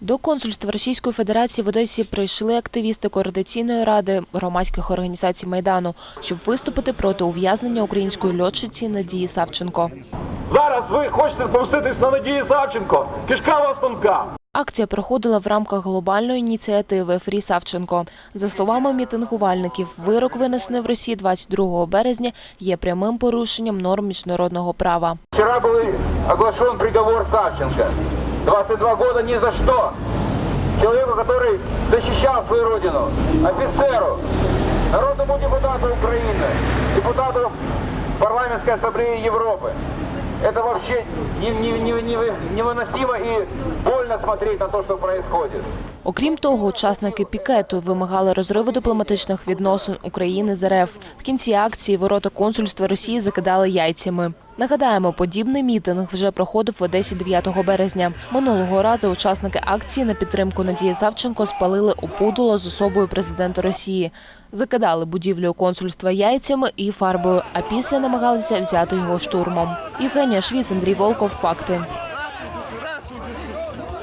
До консульства Російської Федерації в Одесі прийшли активісти координаційної ради громадських організацій Майдану, щоб виступити проти ув'язнення української льотчиці Надії Савченко. Зараз ви хочете помститись на Надії Савченко. Кишка вас тонка. Акція проходила в рамках глобальної ініціативи Фрі Савченко. За словами мітингувальників, вирок, винесений в Росії 22 березня, є прямим порушенням норм міжнародного права. Вчера был оглашен приговор Савченко. 22 года ни за что. Человеку, который защищал свою родину, офицеру, народному депутату Украины, депутату парламентской ассамблеи Европы. Это вообще не- не- не- не- невыносимо и больно смотреть на то, что происходит. Окрім того, учасники пікету вимагали розриву дипломатичних відносин України з РФ. В кінці акції ворота консульства Росії закидали яйцями. Нагадаємо, подібний мітинг вже проходив в Одесі 9 березня. Минулого разу учасники акції на підтримку Надії Савченко спалили опудало з особою президента Росії. Закидали будівлю консульства яйцями і фарбою, а після намагалися взяти його штурмом. Євгенія Швіц, Андрій Волков. Факти.